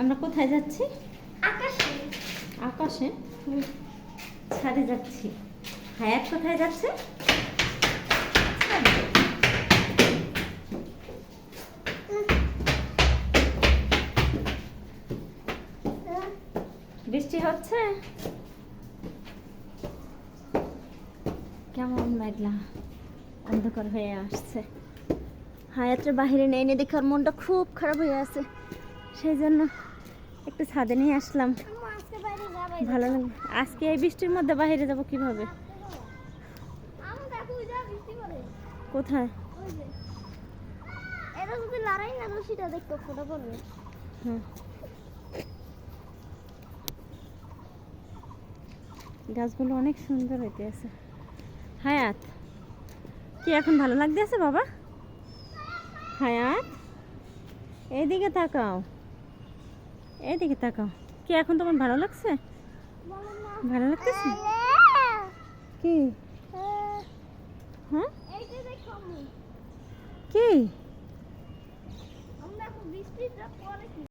আমরা কোথায় যাচ্ছি? আকাশে। আকাশে? ছাদে যাচ্ছি। হায়াত কোথায় যাচ্ছে? বৃষ্টি হচ্ছে? কেমন মেঘলা? অন্ধকার হয়ে আসছে। হায়াতের বাহিরে নেই নে দেখার মনটা খুব খারাপ হয়ে আছে। সেই জন্য একটু ছাদে নিয়ে আসলাম। ভালো লাগবে আজকে এই বৃষ্টির মধ্যে বাইরে যাব কীভাবে? গাছগুলো অনেক সুন্দর হইতে আছে। হায়াত, কি এখন ভালো লাগতেছে বাবা? হায়াত, এইদিকে তাকাও। এদিকে তাকাও। কি এখন তোমার ভালো লাগছে? ভালো লাগতেছে? কি? হ্যাঁ? কি?